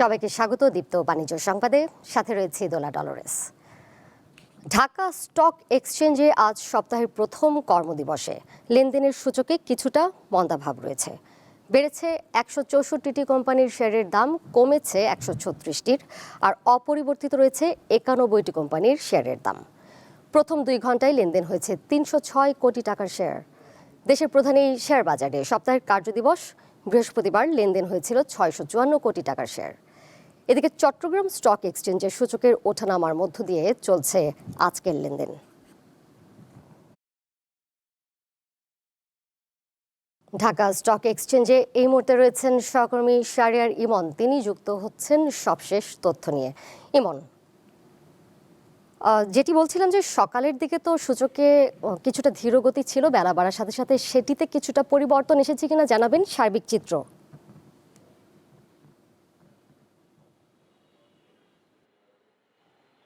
সবাইকে স্বাগত দীপ্ত বাণিজ্য সংবাদে। সাথে রয়েছে দোলা ডলরেস। ঢাকা স্টক এক্সচেঞ্জে আজ সপ্তাহের প্রথম কর্মদিবসে। লেনদেনের সূচকে কিছুটা মন্দাভাব রয়েছে। বেড়েছে একশো চৌষট্টিটি কোম্পানির শেয়ারের দাম, কমেছে একশো ছত্রিশটির, আর অপরিবর্তিত রয়েছে একানব্বইটি কোম্পানির শেয়ারের দাম। প্রথম দুই ঘন্টায় লেনদেন হয়েছে তিনশো ছয় কোটি টাকার শেয়ার। দেশের প্রধান এই শেয়ার বাজারে। সপ্তাহের কার্যদিবস, বৃহস্পতিবার লেনদেন হয়েছিল ছয়শো চুয়ান্ন কোটি টাকার শেয়ার। এদিকে চট্টগ্রাম স্টক এক্সচেঞ্জের সূচকের ওঠানামার মধ্য দিয়ে চলছে আজকের লেনদেন। ঢাকা স্টক এক্সচেঞ্জে এই মুহূর্তে রয়েছেন সহকর্মী শারিয়ার ইমন। তিনি যুক্ত হচ্ছেন সবশেষ তথ্য নিয়ে। ইমন যেটি বলছিলাম যে সকালের দিকে তো সূচকে কিছুটা ধীরগতি ছিল, বেলা বাড়ার সাথে সাথে সেটিতে কিছুটা পরিবর্তন এসেছে কিনা জানাবেন সার্বিক চিত্র।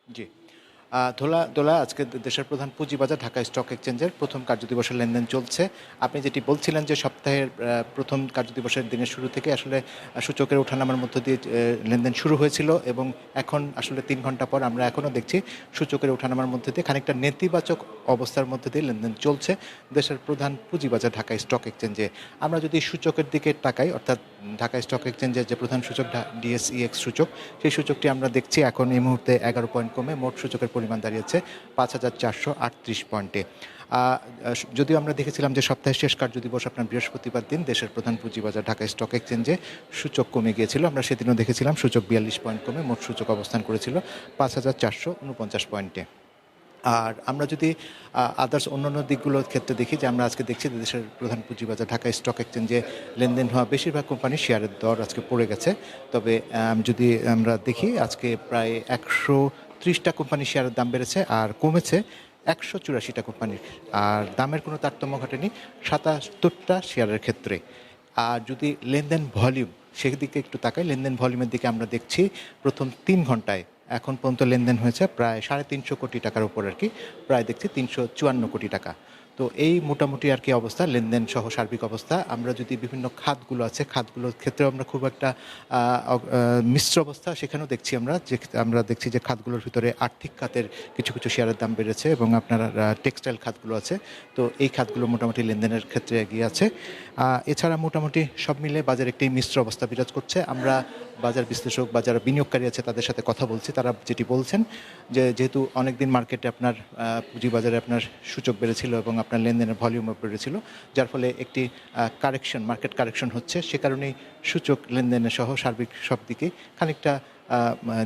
জি। আহ, দোলা আজকে দেশের প্রধান পুঁজিবাজার ঢাকা স্টক এক্সচেঞ্জের প্রথম কার্যদিবসের লেনদেন চলছে। আপনি যেটি বলছিলেন যে সপ্তাহের প্রথম কার্যদিবসের দিনের শুরু থেকে আসলে সূচকের ওঠানামার মধ্য দিয়ে লেনদেন শুরু হয়েছিল এবং এখন আসলে তিন ঘণ্টা পর আমরা এখনও দেখছি সূচকের ওঠানামার মধ্যে দিয়ে খানিকটা নেতিবাচক অবস্থার মধ্যে দিয়ে লেনদেন চলছে দেশের প্রধান পুঁজিবাজার ঢাকা স্টক এক্সচেঞ্জে। আমরা যদি সূচকের দিকে তাকাই অর্থাৎ ঢাকা স্টক এক্সচেঞ্জের যে প্রধান সূচক ডিএসইএক্স সূচক, সেই সূচকটি আমরা দেখছি এখন এই মুহূর্তে এগারো পয়েন্ট কমে মোট সূচকের পরিমাণ দাঁড়িয়েছে পাঁচ হাজার চারশো আটত্রিশ পয়েন্টে যদিও আমরা দেখেছিলাম যে সপ্তাহের শেষ কার্য দিবস আপনার বৃহস্পতিবার দিন, দেশের প্রধান পুঁজিবাজার ঢাকা স্টক এক্সচেঞ্জে সূচক কমে গিয়েছিল। আমরা সেদিনও দেখেছিলাম সূচক বিয়াল্লিশ পয়েন্ট কমে মোট সূচক অবস্থান করেছিল পাঁচ হাজার চারশো উনপঞ্চাশ পয়েন্টে আর আমরা যদি আদার্স অন্যান্য দিকগুলোর ক্ষেত্রে দেখি, যে আমরা আজকে দেখছি যে দেশের প্রধান পুঁজিবাজার ঢাকা স্টক এক্সচেঞ্জে লেনদেন হওয়া বেশিরভাগ কোম্পানির শেয়ারের দর আজকে পড়ে গেছে। তবে যদি আমরা দেখি, আজকে প্রায় একশো ত্রিশটা কোম্পানির শেয়ারের দাম বেড়েছে আর কমেছে একশো চুরাশিটা কোম্পানির আর দামের কোনো তারতম্য ঘটেনি, সাতাত্তরটা শেয়ারের ক্ষেত্রে। আর যদি লেনদেন ভলিউম সেদিকে একটু তাকাই, লেনদেন ভলিউমের দিকে আমরা দেখছি, প্রথম তিন ঘন্টায় এখন পর্যন্ত লেনদেন হয়েছে প্রায় সাড়ে তিনশো কোটি টাকার উপর আর কি। প্রায় দেখছি তিনশো চুয়ান্ন কোটি টাকা। তো এই মোটামুটি আর কি অবস্থা, লেনদেন সহ সার্বিক অবস্থা। আমরা যদি বিভিন্ন খাতগুলো আছে, খাতগুলোর ক্ষেত্রেও আমরা খুব একটা মিশ্র অবস্থা সেখানেও দেখছি আমরা, যে আমরা দেখছি যে খাতগুলোর ভিতরে আর্থিক খাতের কিছু কিছু শেয়ারের দাম বেড়েছে এবং আপনার টেক্সটাইল খাতগুলো আছে। তো এই খাতগুলো মোটামুটি লেনদেনের ক্ষেত্রে এগিয়ে আছে। এছাড়া মোটামুটি সব মিলে বাজার একটি মিশ্র অবস্থা বিরাজ করছে। আমরা বাজার বিশ্লেষক বা যারা বিনিয়োগকারী আছে, তাদের সাথে কথা বলছি। তারা যেটি বলছেন যে, যেহেতু অনেকদিন মার্কেটে আপনার পুঁজিবাজারে আপনার সূচক বেড়েছিল এবং আপনার লেনদেনের ভলিউমও বেড়েছিল যার ফলে একটি কারেকশন মার্কেট কারেকশন হচ্ছে। সে কারণেই সূচক লেনদেনের সহ সার্বিক সব দিকে খানিকটা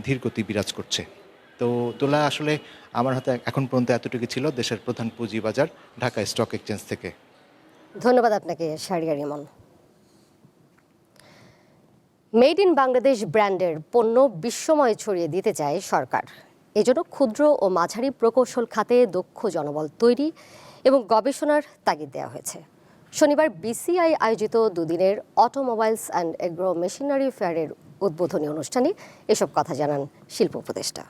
ধীরগতি বিরাজ করছে। তো দোলা আসলে আমার হাতে এখন পর্যন্ত এতটুকু ছিল, দেশের প্রধান পুঁজিবাজার ঢাকা স্টক এক্সচেঞ্জ থেকে। ধন্যবাদ আপনাকে শারিয়ার মেড ইন বাংলাদেশ ব্র্যান্ডের পণ্য বিশ্বময় ছড়িয়ে দিতে চায় সরকার। এজন্য ক্ষুদ্র ও মাঝারি প্রকৌশল খাতে দক্ষ জনবল তৈরি এবং গবেষণার তাগিদ দেওয়া হয়েছে। শনিবার বিসিআই আয়োজিত দুদিনের অটোমোবাইলস অ্যান্ড এগ্রো মেশিনারি ফেয়ারের উদ্বোধনী অনুষ্ঠানে এসব কথা জানান শিল্প উপদেষ্টা।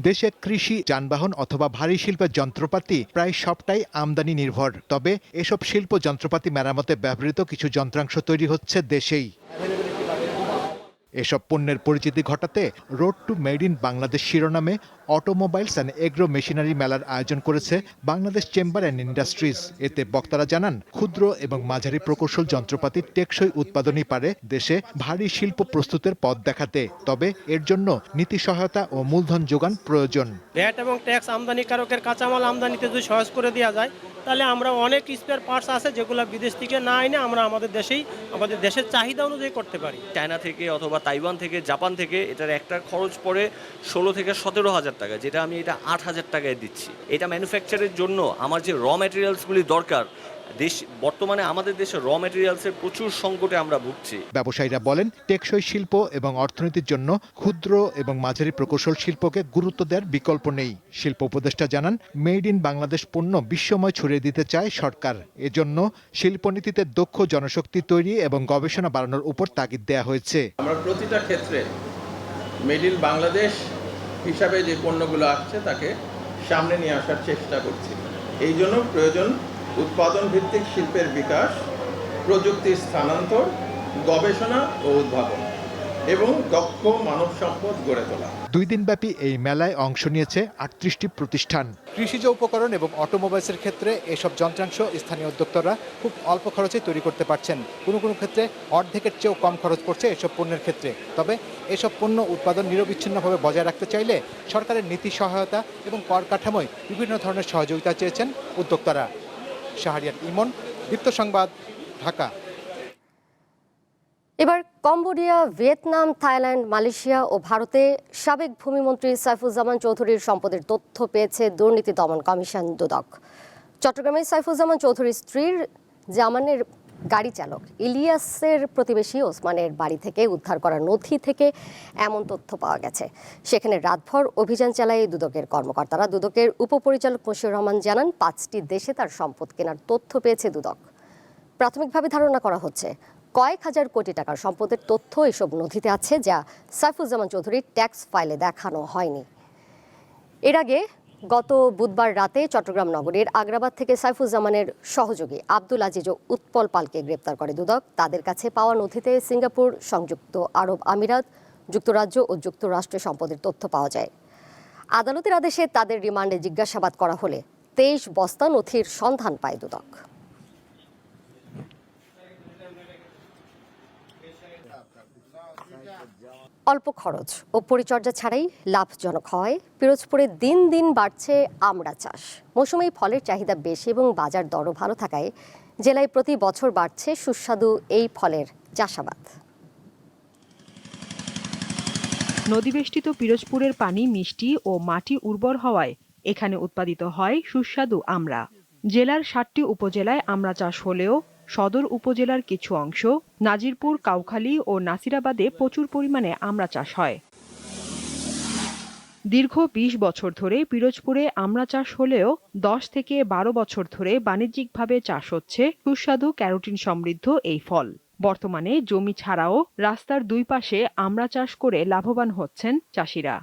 দেশে কৃষি, যানবাহন অথবা ভারী শিল্পের যন্ত্রপাতি প্রায় সবটাই আমদানি নির্ভর। তবে এসব শিল্প যন্ত্রপাতি মেরামতে ব্যবহৃত কিছু যন্ত্রাংশ তৈরি হচ্ছে দেশেই। এসব পণ্যের পরিচিতি ঘটাতে road to made in Bangladesh শিরোনামে অটোমোবাইলস অ্যান্ড এগ্রো মেশিনারি মেলার আয়োজন করেছে বাংলাদেশ চেম্বার অ্যান্ড ইন্ডাস্ট্রিজ। এতে বক্তারা জানান ক্ষুদ্র এবং মাঝারি প্রকৌশল যন্ত্রপাতি টেকসই উৎপাদনই পারে দেশে ভারী শিল্প প্রস্তুতের পথ দেখাতে। তবে এর জন্য নীতি সহায়তা ও মূলধন যোগান প্রয়োজন। ভ্যাট এবং ট্যাক্স আমদানিকারকের কাঁচামাল আমদানিতে যদি সহজ করে দেওয়া যায় তাহলে আমরা অনেক স্পেয়ার পার্টস আছে যেগুলো বিদেশ থেকে না এনে আমরা আমাদের দেশেই আমাদের দেশের চাহিদা অনুযায়ী করতে পারি। চায়না থেকে অথবা তাইওয়ান থেকে জাপান থেকে এটার একটা খরচ পড়ে ষোলো থেকে সতেরো হাজার টাকা যেটা আমি এটা আট হাজার টাকায় দিচ্ছি। এটা ম্যানুফ্যাকচারের জন্য আমার যে র ম্যাটেরিয়ালসগুলি দরকার দেশ বর্তমানে আমাদের দেশে র ম্যাটেরিয়ালসের প্রচুর সংকটে আমরা ভুগছি। ব্যবসায়ীরা বলেন টেকসই শিল্প এবং অর্থনীতির জন্য ক্ষুদ্র এবং মাঝারি প্রকৌশল শিল্পকে গুরুত্ব দেওয়ার বিকল্প নেই। শিল্প উপদেষ্টা জানান মেড ইন বাংলাদেশ পণ্য বিশ্বময় ছড়িয়ে দিতে চায় সরকার। এজন্য শিল্পনীতিতে দক্ষ জনশক্তি তৈরি এবং গবেষণা বাড়ানোর উপর তাগিদ দেওয়া হয়েছে। আমরা প্রতিটা ক্ষেত্রে মেড ইন বাংলাদেশ হিসাবে যে পণ্যগুলো আসছে তাকে সামনে নিয়ে আসার চেষ্টা করছি। এই জন্য প্রয়োজন উৎপাদন ভিত্তিক শিল্পের বিকাশ, প্রযুক্তির স্থানান্তর, গবেষণা ও উদ্ভাবন। এবং দক্ষ মানব সম্পদ গড়ে তোলা। দুই দিনব্যাপী এই মেলায় অংশ নিয়েছে আটত্রিশটি প্রতিষ্ঠান। কৃষিজ উপকরণ এবং অটোমোবাইলসের ক্ষেত্রে এসব যন্ত্রাংশ স্থানীয় উদ্যোক্তারা খুব অল্প খরচে তৈরি করতে পারছেন। কোনো কোনো ক্ষেত্রে অর্ধেকের চেয়েও কম খরচ পড়ছে এসব পণ্যের ক্ষেত্রে। তবে এসব পণ্য উৎপাদন নিরবিচ্ছিন্নভাবে বজায় রাখতে চাইলে সরকারের নীতি সহায়তা এবং কর কাঠামোয় বিভিন্ন ধরনের সহযোগিতা চেয়েছেন উদ্যোক্তারা। শাহরিয়ার ইমন দীপ্ত সংবাদ ঢাকা। এবার কম্বোডিয়া, ভিয়েতনাম, থাইল্যান্ড, মালয়েশিয়া ও ভারতে সাবেক ভূমিমন্ত্রী সাইফুজ্জামান চৌধুরীর সম্পদের তথ্য পেয়েছে দুর্নীতি দমন কমিশন দুদক। চট্টগ্রামে সাইফুজ্জামান চৌধুরীর স্ত্রীর জামানের গাড়ি চালক ইলিয়াসের প্রতিবেশী ওসমানের বাড়ি থেকে উদ্ধার করা নথি থেকে এমন তথ্য পাওয়া গেছে। সেখানে রাতভর অভিযান চালায় দুদকের কর্মকর্তারা। দুদকের উপপরিচালক মশিউর রহমান জানান, পাঁচটি দেশে তার সম্পদ কেনার তথ্য পেয়েছে দুদক। প্রাথমিকভাবে ধারণা করা হচ্ছে কয়েক হাজার কোটি টাকার সম্পদের তথ্য এসব নথিতে আছে যা সাইফুজ্জামান চৌধুরীর ট্যাক্স ফাইলে দেখানো হয়নি। এর আগে গত বুধবার রাতে চট্টগ্রাম নগরীর আগ্রাবাদ থেকে সাইফুজ্জামানের সহযোগী আব্দুল আজিজ ও উৎপল পালকে গ্রেপ্তার করে দুদক। তাদের কাছে পাওয়া নথিতে সিঙ্গাপুর, সংযুক্ত আরব আমিরাত, যুক্তরাজ্য ও যুক্তরাষ্ট্রের সম্পদের তথ্য পাওয়া যায়। আদালতের আদেশে তাদের রিমান্ডে জিজ্ঞাসাবাদ করা হলে তেইশ বস্তা নথির সন্ধান পায় দুদক। অল্প খরচ ও পরিচর্যা ছাড়াই লাভজনক হয়। পিরোজপুরে দিন দিন বাড়ছে আমড়া চাষ। মৌসুমে ফলের চাহিদা বেশি এবং বাজার দরও ভালো থাকায় জেলায় প্রতি বছর বাড়ছে সুস্বাদু এই ফলের চাষাবাদ। নদীবেষ্টিত পিরোজপুরের পানি মিষ্টি ও মাটি উর্বর হওয়ায় এখানে উৎপাদিত হয় সুস্বাদু আমড়া। জেলার ষাটটি উপজেলায় আমড়া চাষ হলেও সদর উপজেলার কিছু অংশ নাজিরপুর কাউখালী ও নাসিরাবাদে প্রচুর পরিমাণে আমড়া চাষ হয়। দীর্ঘ ২০ বছর ধরে পিরোজপুরে আমড়া চাষ হলেও দশ থেকে বারো বছর ধরে বাণিজ্যিকভাবে চাষ হচ্ছে সুস্বাদু ক্যারোটিন সমৃদ্ধ এই ফল। বর্তমানে জমি ছাড়াও রাস্তার দুই পাশে আমড়া চাষ করে লাভবান হচ্ছেন চাষিরা।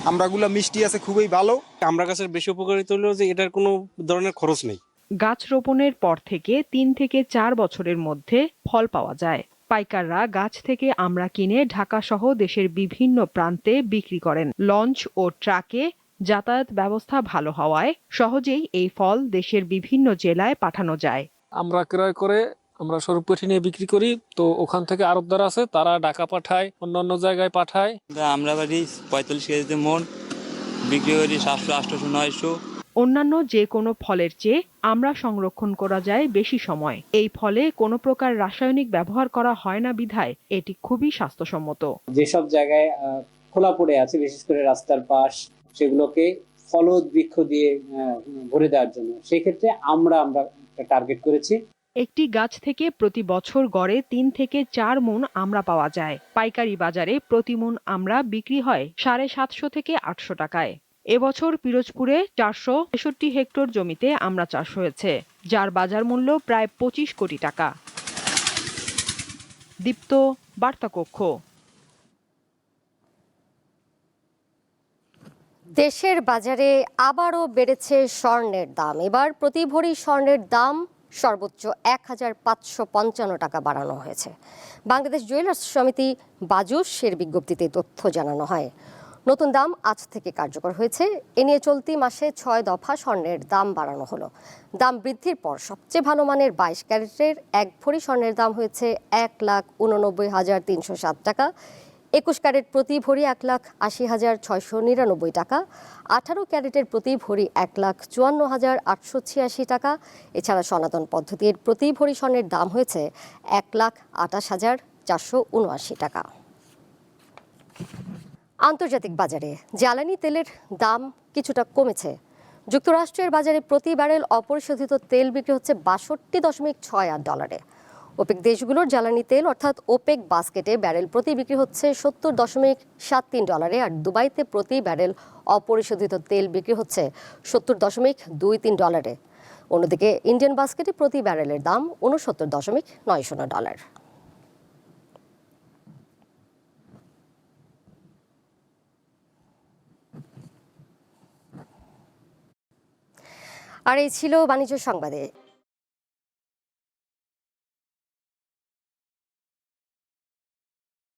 আমরাগুলা মিষ্টি আছে খুবই ভালো। আমরা গাছের বেশি উপকারিত হলো যে এটার কোনো ধরনের খরচ নেই। গাছ রোপণের পর থেকে তিন থেকে চার বছরের মধ্যে ফল পাওয়া যায়। পাইকাররা গাছ থেকে আমরা কিনে ঢাকা সহ দেশের বিভিন্ন প্রান্তে বিক্রি করেন। লঞ্চ ও ট্রাকে যাতায়াত ব্যবস্থা ভালো হওয়ায় সহজেই এই ফল দেশের বিভিন্ন জেলায় পাঠানো যায়। আমরা ক্রয় করে আমরা স্বরূপকাঠি নিয়ে বিক্রি করি তো ওখান থেকে আরবদার আছে তারা ঢাকা পাঠায় অন্য অন্য জায়গায় পাঠায়। আমরা বাড়ি পঁয়তাল্লিশ কেজিতে মন বিক্রি করি সাতশো আটশোশো নয়শো। অন্যান্য যে কোনো ফলের চেয়ে আমরা সংরক্ষণ করা যায় বেশি সময়। এই ফলে কোনো প্রকার রাসায়নিক ব্যবহার করা হয় না বিধায় এটি খুবই স্বাস্থ্যসম্মত। যেসব জায়গায় খোলা পড়ে আছে বিশেষ করে রাস্তার পাশ সেগুলোকে ফলদ বৃক্ষ দিয়ে ভরে দেওয়ার জন্য। সেই ক্ষেত্রে আমরা আমরা টার্গেট করেছি। একটি গাছ থেকে প্রতি বছর গড়ে তিন থেকে চার মন আমরা পাওয়া যায়। পাইকারি বাজারে প্রতি মন আমরা বিক্রি হয় সাড়ে সাতশো থেকে আটশো টাকায়। এবছর পিরোজপুরে চারশো তেষট্টি হেক্টর জমিতে আমড়া চাষ হয়েছে, যার বাজার মূল্য প্রায় পঁচিশ কোটি টাকা। দীপ্ত, বার্তাকক্ষ। দেশের বাজারে আবারও বেড়েছে স্বর্ণের দাম। এবার প্রতি ভরি স্বর্ণের দাম সর্বোচ্চ এক হাজার পাঁচশো পঞ্চান্ন টাকা বাড়ানো হয়েছে। বাংলাদেশ জুয়েলার্স সমিতি বাজুস এর বিজ্ঞপ্তিতে তথ্য জানানো হয়। নতুন দাম আজ থেকে কার্যকর হয়েছে। এ নিয়ে চলতি মাসে ছয় দফা স্বর্ণের দাম বাড়ানো হলো। দাম বৃদ্ধির পর সবচেয়ে ভালো মানের বাইশ ক্যারেটের এক ভরি স্বর্ণের দাম হয়েছে এক লাখ উননব্বই হাজার তিনশো সাত টাকা। একুশ ক্যারেট প্রতি ভরি এক লাখ আশি হাজার ছয়শো নিরানব্বই টাকা। আঠারো ক্যারেটের প্রতি ভরি এক লাখ চুয়ান্ন হাজার আটশো ছিয়াশি টাকা। এছাড়া সনাতন পদ্ধতির প্রতি ভরি স্বর্ণের দাম হয়েছে এক লাখ আটাশ হাজার চারশো উনআশি টাকা। আন্তর্জাতিক বাজারে জ্বালানি তেলের দাম কিছুটা কমেছে। যুক্তরাষ্ট্রের বাজারে প্রতি ব্যারেল অপরিশোধিত তেল বিক্রি হচ্ছে বাষট্টি দশমিক ছয় আট ডলারে। ওপেক দেশগুলোর জ্বালানি তেল, অর্থাৎ ওপেক বাস্কেটে ব্যারেল প্রতি বিক্রি হচ্ছে সত্তর দশমিক সাত তিন ডলারে, আর দুবাইতে প্রতি ব্যারেল অপরিশোধিত তেল বিক্রি হচ্ছে সত্তর দশমিক দুই তিন ডলারে। অন্যদিকে ইন্ডিয়ান বাস্কেটে প্রতি ব্যারেলের দাম উনসত্তর দশমিক নয় শূন্য ডলার। আর এই ছিল বাণিজ্য সংবাদে।